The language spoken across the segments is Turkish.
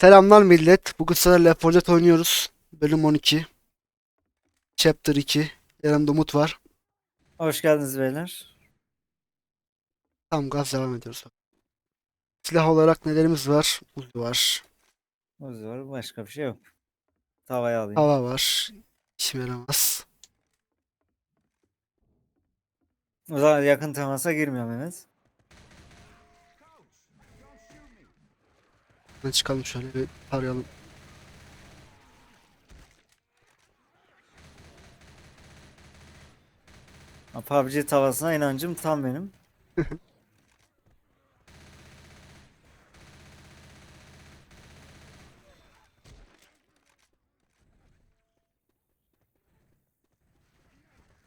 Selamlar millet. Bugün sizlerle Left 4 Dead oynuyoruz. Bölüm 12. Chapter 2. Yanımda Umut var. Hoş geldiniz beyler. Tam gaz devam ediyoruz. Silah olarak nelerimiz var? Uzi var. Uzi var, başka bir şey yok. Tavaya alayım. Hava var. İşime yaramaz. O zaman yakın temasa girmiyorum Mehmet. Buradan çıkalım şöyle bir arayalım. Ha, PUBG tavasına inancım tam benim.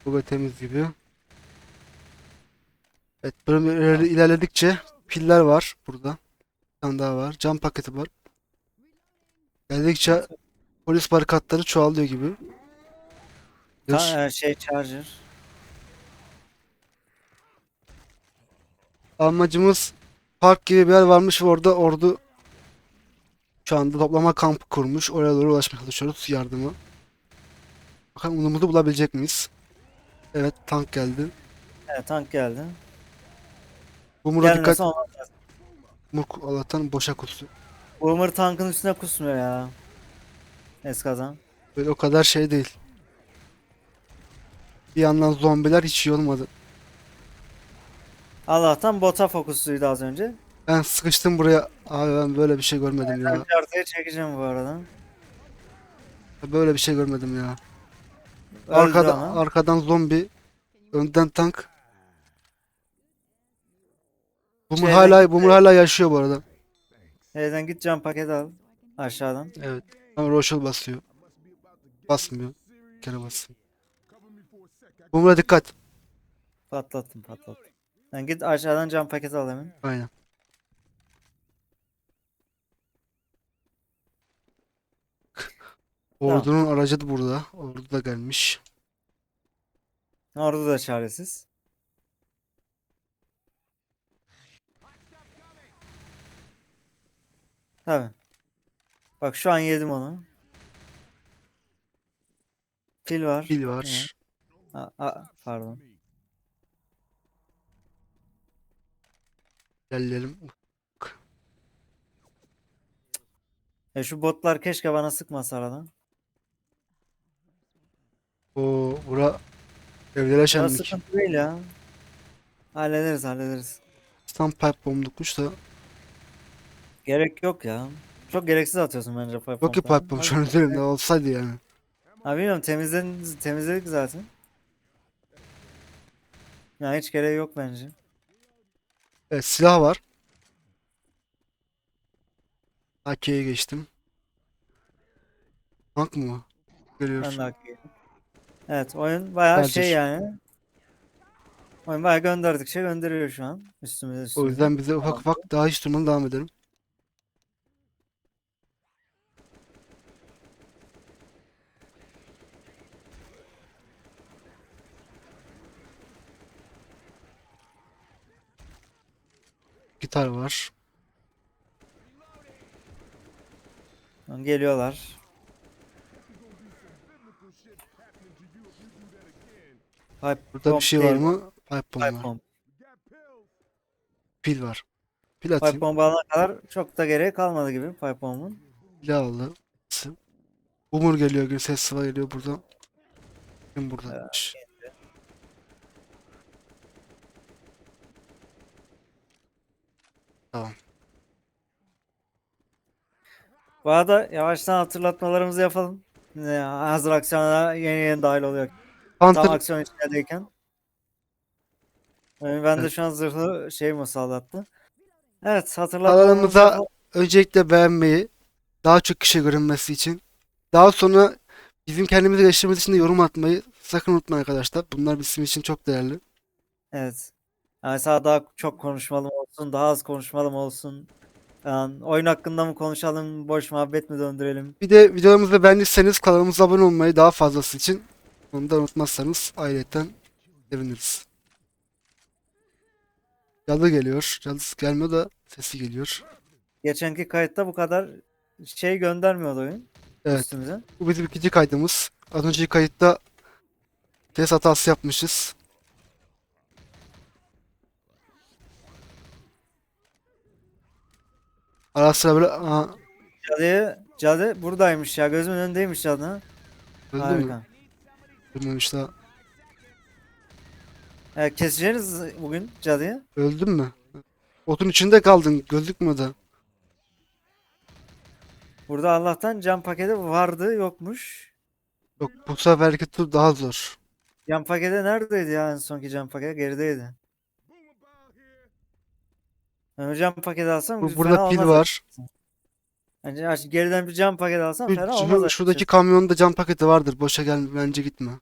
Bu da temiz gibi. Evet ileri- ilerledikçe piller var burada. Tane daha var. Cam paketi var. İlerledikçe polis barikatları çoğalıyor gibi. Ta, e, şey charger. Amacımız park gibi bir yer varmış ve orada ordu şu anda toplama kampı kurmuş. Oraya doğru ulaşmaya çalışıyoruz yardımı. Bakalım umudumuzu bulabilecek miyiz? Evet tank geldi. Evet tank geldi. Bumura dikkat. Gelmese olmaz. Murk Allah'tan boşa kustu. Boomer tankın üstüne kusmuyor ya. Eskadan. Böyle o kadar şey değil. Bir yandan zombiler hiç iyi olmadı. Allah'tan bota fokusluydu az önce. Ben sıkıştım buraya. Abi ben böyle bir şey görmedim ya. Ben ortaya çekeceğim bu arada. Böyle bir şey görmedim ya. Öldü Arkada, ama. arkadan zombi. Önden tank. Bumur Şeyden hala. Bumur hala yaşıyor bu arada. Evden git cam paket al. Aşağıdan. Evet. Ama Rochelle basıyor. Basmıyor. Bir kere bassın. Bumur'a dikkat. Patlattım patlattım. Sen git aşağıdan cam paket al hemen. Aynen. Tamam. Ordunun aracı da burada. Ordu da gelmiş. Orada da çaresiz. Tabii. Bak şu an yedim onu. Pil var. Pil var. A- a- pardon. Gelelim. E şu botlar keşke bana sıkmasa aradan. O bura evlere Ya şenlik. sıkıntı değil ya. Hallederiz hallederiz. Tam pipe bombukmuş da. Gerek yok ya. Çok gereksiz atıyorsun bence pipe Yok ki pipe bomb şu an üzerimde olsaydı yani. Ha bilmiyorum temizlen temizledik zaten. Ya hiç gereği yok bence. Evet silah var. AK'ye geçtim. Tank mı? o? Ben de haklıyım. Evet oyun bayağı Bence şey şu- yani. Oyun bayağı gönderdikçe gönderiyor şu an. Üstümüze O üstümüze. yüzden bize ufak ufak daha hiç durmadan devam edelim. Gitar var. Geliyorlar. Pipe Burada bomb bir şey var mı? Pipe bomb Pipe var. bomb. Pil var. Pil Pipe atayım. bomb alana kadar çok da gereği kalmadı gibi pipe bomb'un. Pil aldı. Boomer geliyor. Ses sıva geliyor buradan. Kim burada? Tamam. Bu arada yavaştan hatırlatmalarımızı yapalım. Ne, hazır aksiyona yeni yeni dahil oluyor. Tam aksiyon içindeyken. Yani ben de şu an zırhlı şey musallattı. Evet hatırlatmalarımızı Kanalımıza yapalım. öncelikle beğenmeyi, daha çok kişi görünmesi için, daha sonra bizim kendimizi geliştirmemiz için de yorum atmayı sakın unutmayın arkadaşlar. Bunlar bizim için çok değerli. Evet. Yani mesela daha çok konuşmalı olsun, daha az konuşmalı mı olsun? Yani oyun hakkında mı konuşalım, boş muhabbet mi döndürelim? Bir de videolarımızı beğendiyseniz kanalımıza abone olmayı daha fazlası için onu da unutmazsanız ayrıca seviniriz. Cadı geliyor. Cadı gelmiyor da sesi geliyor. Geçenki kayıtta bu kadar şey göndermiyordu oyun Evet. üstümüze. Bu bizim ikinci kaydımız. Az önceki kayıtta kes hatası yapmışız. Ara sıra böyle aa, Cadı, cadı buradaymış ya. Gözümün önündeymiş cadı. öldü mü? Harika. Ölmemiş daha. Evet, keseceğiz bugün cadıyı. Öldün mü? Otun içinde kaldın. Gözükmedi. Burada Allah'tan cam paketi vardı yokmuş. Yok bu seferki tur daha zor. Cam paketi neredeydi ya en sonki cam paketi? Gerideydi. Ben o cam paketi alsam Bu, burada pil var. Bence aç- geriden bir cam paketi alsam Şu- fena olmaz. şuradaki açıkçası. kamyonda cam paketi vardır. Boşa gel bence gitme.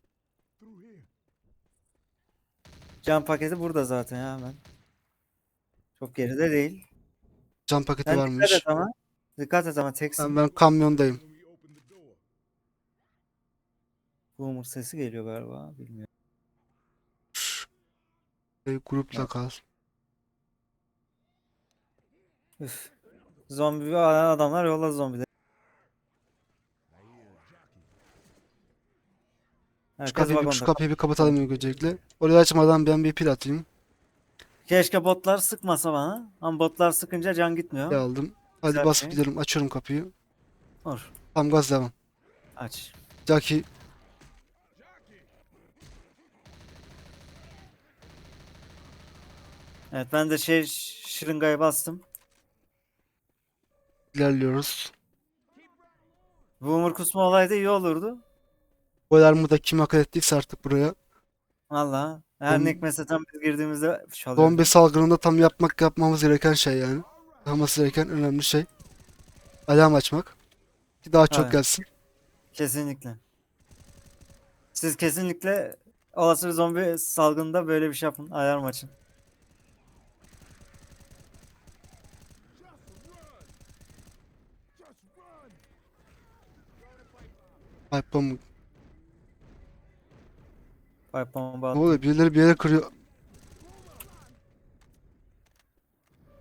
Cam paketi burada zaten ya hemen. Çok geride değil. Cam paketi dikkat varmış. et ama. Dikkat et ama teksin. Ben, ben kamyondayım. Boomer sesi geliyor galiba. Bilmiyorum. Şey, grupla kal. Üf. Zombi adamlar yolladı zombileri. Şu Herkes kapıyı, bir- şu vagonda. kapıyı bir kapatalım ilk öncelikle. Orayı açmadan ben bir pil atayım. Keşke botlar sıkmasa bana. Ama botlar sıkınca can gitmiyor. Bir aldım. Hadi Güzel basıp şey. gidelim. Açıyorum kapıyı. Dur. Tam gaz devam. Aç. Jackie Evet ben de şey şırıngayı bastım. İlerliyoruz. Boomer kusma olaydı iyi olurdu. Bu alarmı da kim hak ettiyse artık buraya. Valla. Her ne hikmetse tam biz girdiğimizde çalıyordu. Zombi salgınında tam yapmak yapmamız gereken şey yani. Yapması gereken önemli şey. Alarm açmak. Ki daha çok Aynen. gelsin. Kesinlikle. Siz kesinlikle olası bir zombi salgında böyle bir şey yapın. Alarm açın. Pipe bomb. Pipe bomba Ne oluyor? Birileri bir yere kırıyor.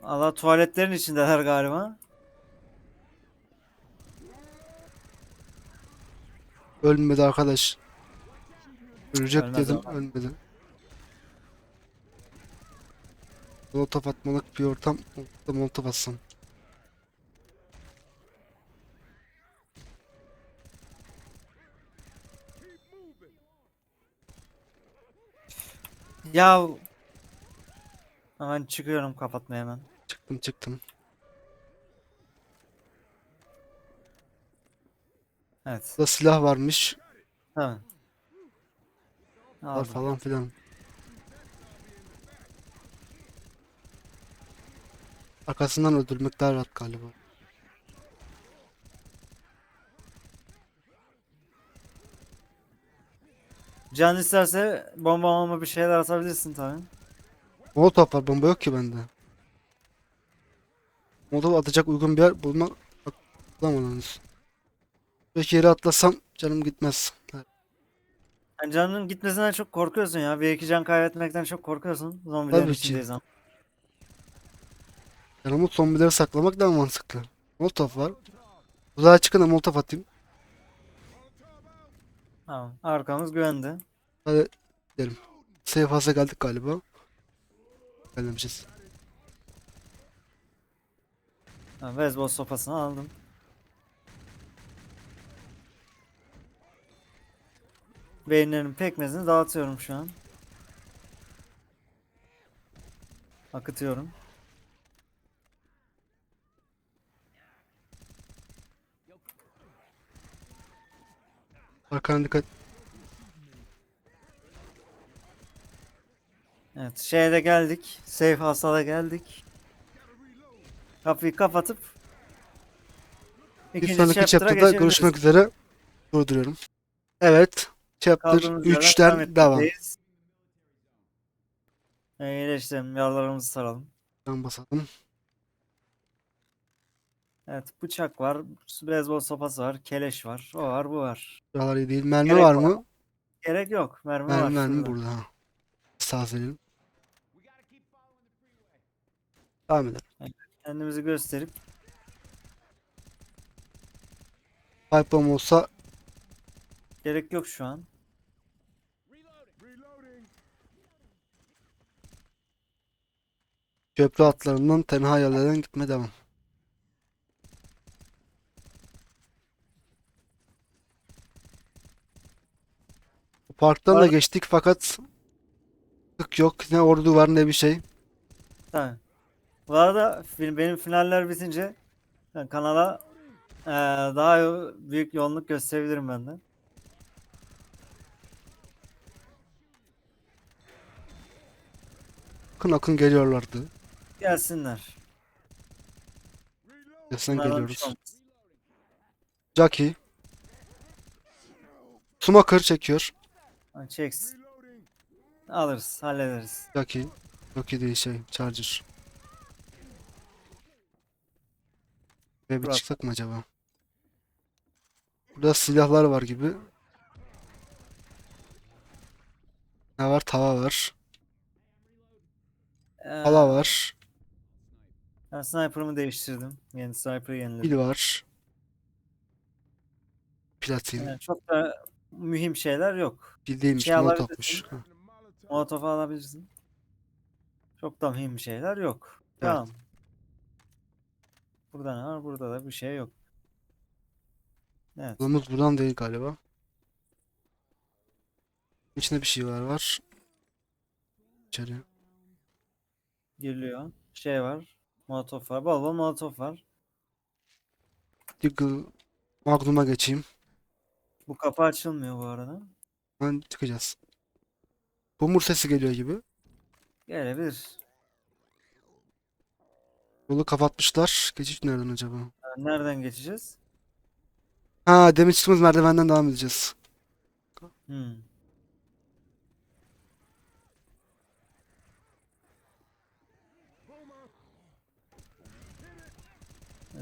Allah tuvaletlerin içindeler galiba. Ölmedi arkadaş. Ölecek Ölmez dedim. ama. Ölmedi. Molotof atmalık bir ortam. Molotof atsam. Ya hemen çıkıyorum kapatmaya hemen. Çıktım çıktım. Evet. Burada silah varmış. Tamam. Var falan filan. Arkasından öldürmek daha rahat galiba. Can isterse bomba bomba bir şeyler atabilirsin tabii. Molotov var. Bomba yok ki bende. Molotov atacak uygun bir yer bulmak bulamadınız. Belki yere atlasam canım gitmez. Yani canının gitmesinden çok korkuyorsun ya. Bir iki can kaybetmekten çok korkuyorsun. Zombilerin Tabii içindeyiz ama. Yanımı zombileri saklamak daha mantıklı. Molotov var. Uzağa çıkın da molotof atayım. Tamam. Arkamız güvende. Hadi gidelim. Safe house'a geldik galiba. Gelmemişiz. Ha, beyzbol sopasını aldım. Beyinlerin pekmezini dağıtıyorum şu an. Akıtıyorum. Arkana dikkat. Evet, şeye de geldik. Safe house'a da geldik. Kapıyı kapatıp Bir ikinci sonraki chapter'da geçebiliriz. görüşmek üzere. Durduruyorum. Evet. Chapter Kaldığımız yerden 3'ten devam etmekteyiz. İyileştirelim, yaralarımızı saralım. Ben basalım. Evet, bıçak var, beyzbol sopası var, keleş var, o var, bu var. Buralar iyi değil. Mermi Gerek var var. mı? Gerek yok, mermi var Mermi, mermi şurada. burada. Ha. Tazeleyelim. Devam edelim. Kendimizi gösterip Pipe bomb olsa Gerek yok şu an. köprü atlarından tenha yerlerden gitme devam. Bu Parktan da Var- geçtik fakat tık yok. Ne ordu var ne bir şey. Tamam. Bu arada film, benim finaller bitince yani kanala eee, daha büyük yoğunluk gösterebilirim ben de. Akın akın geliyorlardı. Gelsinler. Bunlardan bir geliyoruz. şey olmaz. Jackie. Smoker çekiyor. Ha, Çeksin. Alırız, hallederiz. Jackie. Jackie değil şey. Charger. Ve bir çıksak mı acaba? Burada silahlar var gibi. Ne var? Tava var. Eee, Pala var. ben sniper'ımı değiştirdim. Yeni sniper'ı yeniledim. Pil var. Platin. Yani çok da mühim şeyler yok. Pil değilmiş. Şey Molotofmuş. Molotov alabilirsin. Çok da mühim şeyler yok. Evet. Tamam. Burada ne var? Burada da bir şey yok. Evet. Yolumuz buradan değil galiba. İçinde bir şey var var. İçeri. Giriliyor. Şey var. Molotov var. Bol bol molotov var. Deagle Magnum'a geçeyim. Bu kapı açılmıyor bu arada. Ben çıkacağız. Bumur sesi geliyor gibi. Gelebilir. Yolu kapatmışlar. Geçiş nereden acaba? Yani nereden geçeceğiz? Ha demin çıktığımız merdivenden devam edeceğiz. Hmm.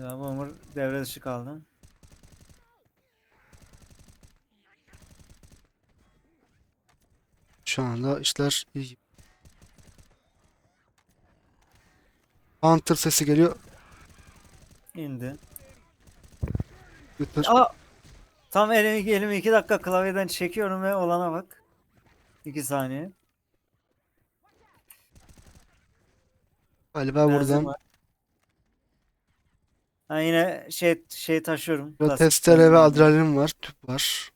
Ya Boomer devre dışı kaldı. Şu anda işler iyi. Hunter sesi geliyor. İndi. Götür. Aa! Tam elimi, elimi iki dakika klavyeden çekiyorum ve olana bak. İki saniye. Galiba Benzin buradan var. Ha yine şey şey taşıyorum. Testere ve adrenalin var. Tüp var.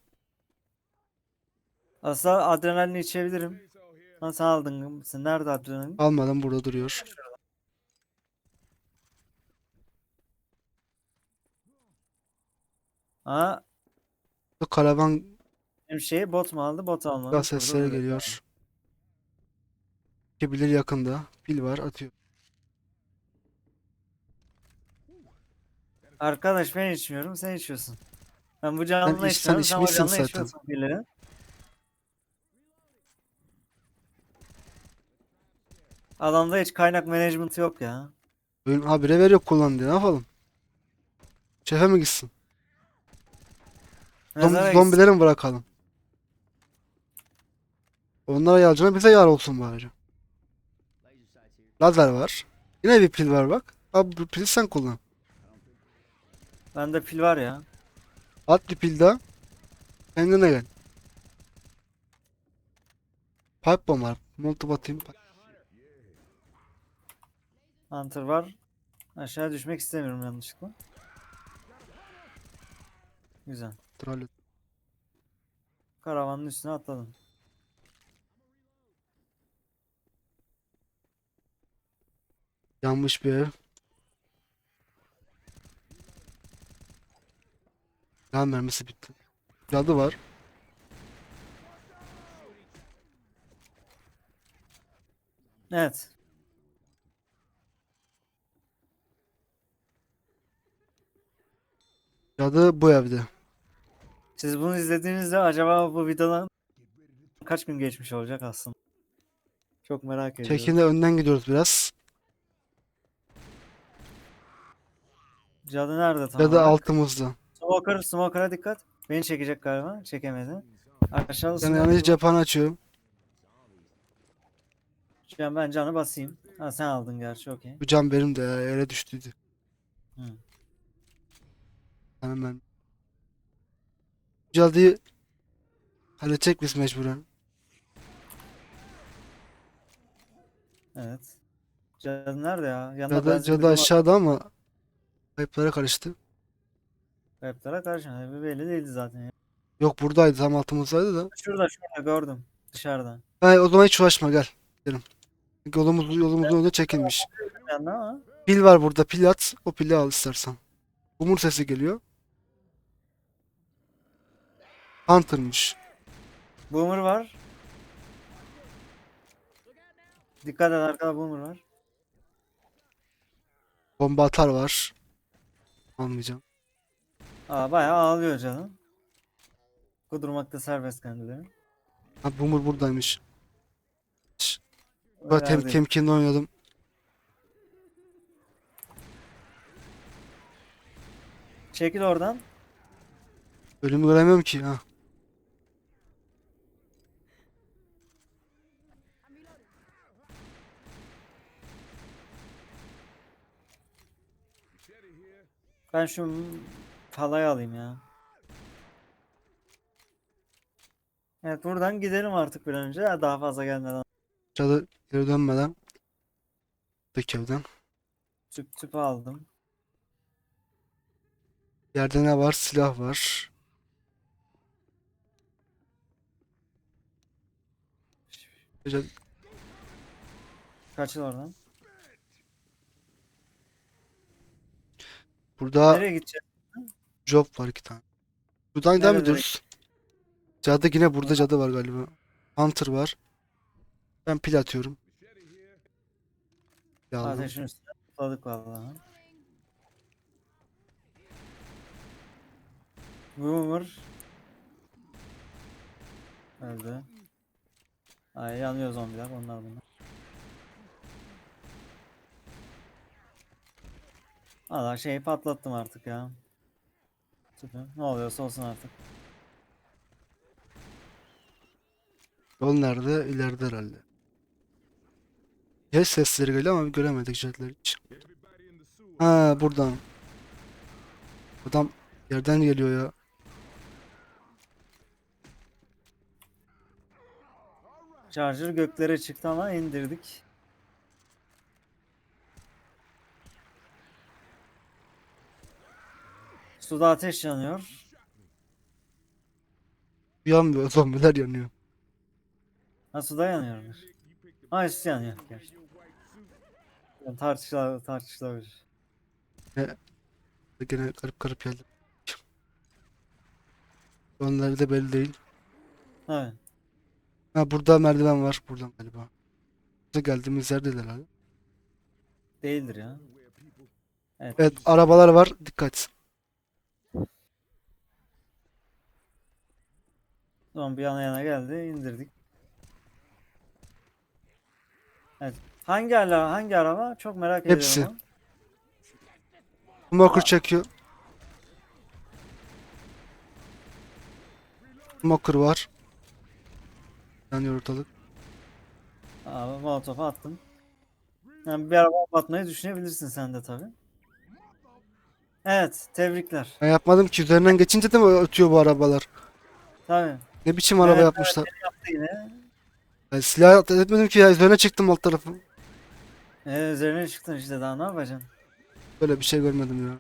Aslında adrenalin içebilirim. Ha, sen aldın. Sen nerede adrenalin? Almadan burada duruyor. Ha Bu karavan benim şeyi bot mu aldı? Bot almadı. gaz Burada sesleri duruyor. geliyor. Bilir yakında. Pil var atıyor. Arkadaş ben içmiyorum sen içiyorsun. Ben bu Sen canlı iç- sen içmiyorum sen o içmişsin canlı zaten. içiyorsun. Adamda hiç kaynak management yok ya. Oyun habire veriyor kullan diye. Ne yapalım? Şefe mi gitsin? Mezara gitsin. zombileri mi bırakalım? Onlara yaracağına bize yar olsun bari. Lazer var. Yine bir pil var bak. Abi bu pili sen kullan. Bende pil var ya. At bir pil daha. Kendine gel. Pipe bomb var. Molotov atayım. Hunter var. Aşağı düşmek istemiyorum yanlışlıkla. Güzel. Hallet. Karavanın üstüne atladım. Yanmış bir ev. Yan mermisi bitti. Cadı var. Evet. Cadı bu evde. Siz bunu izlediğinizde acaba bu videodan kaç gün geçmiş olacak aslında? Çok merak ediyorum. Çekinde önden gidiyoruz biraz. Cadı nerede tam Cadı olarak? altımızda. Smoker, Smoker'a dikkat. Beni çekecek galiba. Çekemedi. Aşağıda Yani Smoker yanıcı var. cephanı açıyorum. Can- Ben canı basayım. Ha sen aldın gerçi okey. Bu cam benim de ya, yere düştüydü. Hı. Hemen Cadıyı halledecek biz mecburen. Evet. Cadı nerede ya? Yanında Cadı, benzin cadı bidonu var. aşağıda ama kayıplara karıştı. Kayıplara karşı. Belli değildi zaten ya. Yok buradaydı tam altımızdaydı da. Şurada şurada gördüm. Dışarıda. Ha, o zaman hiç uğraşma gel. Gidelim. Yolumuz yolumuzun önünde çekilmiş. Ama. Pil var burada pil at. O pili al istersen. Umur sesi geliyor. Hunter'mış. Boomer var. Dikkat et arkada boomer var. Bomba atar var. Almayacağım. Aa bayağı ağlıyor canım. Kudurmakta serbest kendileri. Ha Boomer buradaymış. Ben tem temkinli oynadım. Çekil oradan. Ölümü göremiyorum ki. Ha. Ben şu falayı alayım ya. Evet buradan gidelim artık bir önce. Daha fazla gelmeden. Cadı geri dönmeden. Buradaki evden. Tüp tüpü aldım. Yerde ne var? Silah var. Kaçıl oradan. Burada Nereye gideceğiz? job var iki tane. Buradan devam Nerede? ediyoruz. Cadı yine burada cadı var galiba. Hunter var. Ben pil atıyorum. Pil aldım. Ateşin üstüne tutladık vallahi. Boomer. Öldü. Ay yanıyor zombiler onlar bunlar. Valla şeyi patlattım artık ya. Süper. Ne oluyorsa olsun artık. Yol nerede? İleride herhalde. Ses sesleri geliyor ama göremedik jetleri. Ha buradan. Adam yerden geliyor ya. Charger göklere çıktı ama indirdik. Suda ateş yanıyor. Yanmıyor zombiler yanıyor. Ha suda yanıyormuş. Ha üstü yanıyor. Gerçi. Yani tartışıla, tartışılabilir. Gene garip garip geldi. Onları da belli değil. Evet. Ha burada merdiven var. Buradan galiba. Burada geldiğimiz yerde herhalde. Değildir ya. Evet. Evet arabalar var. Dikkat. Zombi yana yana geldi. indirdik. Evet. Hangi ala hangi araba? Çok merak Hepsi. ediyorum. Smoker çekiyor. Smoker var. Yanıyor ortalık. Abi molotof attım. Yani bir araba atmayı düşünebilirsin sen de tabi. Evet, tebrikler. Ben yapmadım ki. Üzerinden geçince de mi ötüyor bu arabalar? Tabi. Ne biçim araba Evet, yapmışlar? Yaptı yine. Ben silah ateş etmedim ki ya. Üzerine çıktım alt tarafı. Ee, üzerine çıktın işte daha ne yapacaksın? Böyle bir şey görmedim ya.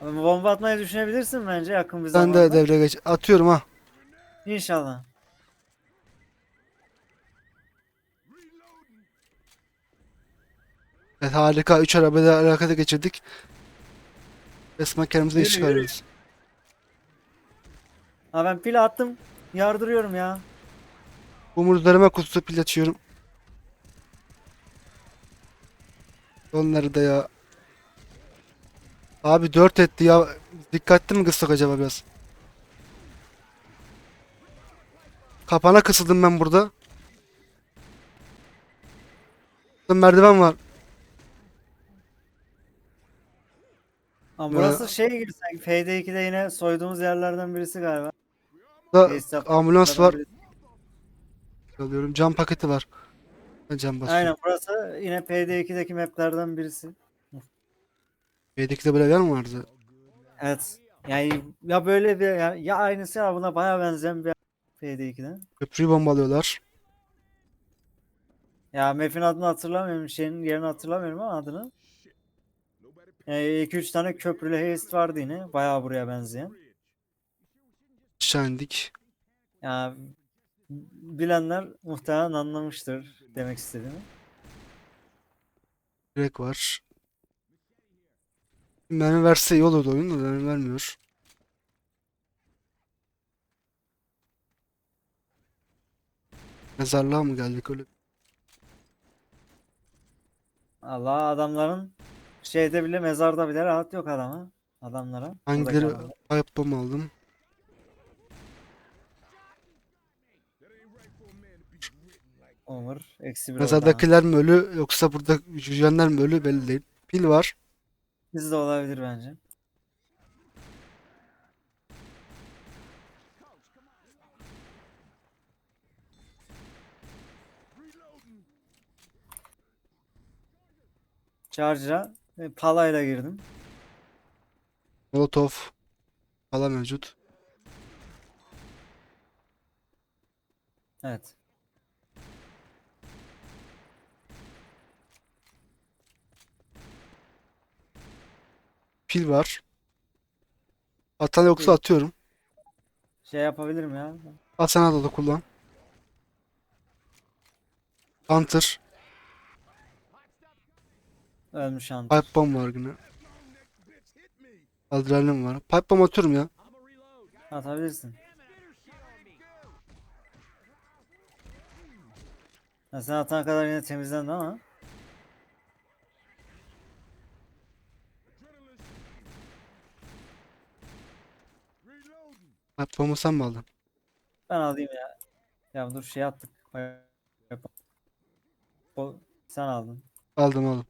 Abi Bomba atmayı düşünebilirsin bence yakın bir Sen zamanda. de devreye geç. Atıyorum ha. İnşallah. Evet harika. 3 arabayı da harekete geçirdik. Resmen kendimize iş Yürü, yürü. çıkarıyoruz. Ha ben pil attım. Yardırıyorum ya. Üzerime kutusu pil açıyorum. Onları da ya. Abi 4 etti ya. Dikkatli mi kıssak acaba biraz? Kapana kısıldım ben burada. Burada merdiven var. Ama burası şey gibi sanki PD2'de yine soyduğumuz yerlerden birisi galiba. Yap- ambulans var. Alıyorum. Cam paketi var. Ben cam basıyorum. Aynen burası yine PD2'deki maplerden birisi. B'deki de böyle yer mi vardı? Evet. Yani ya böyle bir ya, ya aynısı ya buna baya benzeyen bir PD2'den. Köprüyü bombalıyorlar. Ya map'in adını hatırlamıyorum. Şeyin yerini hatırlamıyorum ama adını. 2-3 tane köprülü haste vardı yine. Bayağı buraya benzeyen. Aşağı indik. Ya bilenler muhtemelen anlamıştır demek istediğimi. Direk var. Mermi verse iyi olurdu oyun da mermi vermiyor. Mezarlığa mı geldik öyle? Allah adamların şeyde bile mezarda bile rahat yok adama. Adamlara. Hangileri pipe bomb aldım. Over. Eksi bir. Mezardakiler mi ölü yoksa burada yürüyenler mi ölü belli değil. Pil var. Biz de olabilir bence. Charger'a e, palayla girdim. Molotov falan mevcut. Evet. Pil var. Atan yoksa atıyorum. Şey yapabilirim ya. Al da kullan. Hunter. Ölmüş an. Pipe bomb var yine. Adrenalin var. Pipe bomb atıyorum ya. Atabilirsin. Ya sen atana kadar yine temizlendi ama. Pipe bomb'u sen mi aldın? Ben alayım ya. Ya dur şey attık. O, sen aldın. Aldım aldım.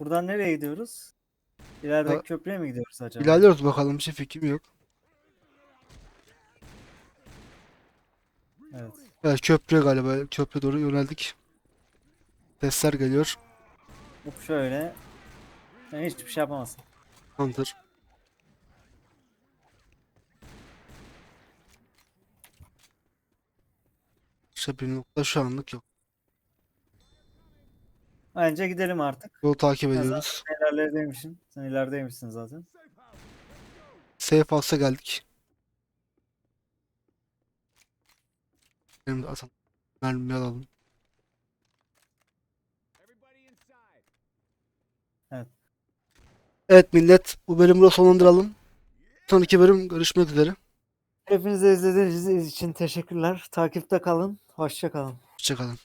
Buradan nereye gidiyoruz? İlerideki Ha- köprüye mi gidiyoruz acaba? İlerliyoruz bakalım. Bir şey fikrim yok. Evet. Evet köprüye galiba. Köprüye doğru yöneldik. Sesler geliyor. Hop şöyle. Sen hiçbir şey yapamazsın. Hunter. İşte bir nokta şu anlık yok. Bence gidelim artık. Yolu takip zaten- ediyoruz. Sen ilerideymişsin. Sen ilerideymişsin zaten. Safe house'a geldik. Benim de atalım. Mermi alalım. Evet. Evet millet bu bölümü burada sonlandıralım. Sonraki bölüm görüşmek üzere. Hepinize izlediğiniz için teşekkürler. Takipte kalın. Hoşça kalın. Hoşçakalın.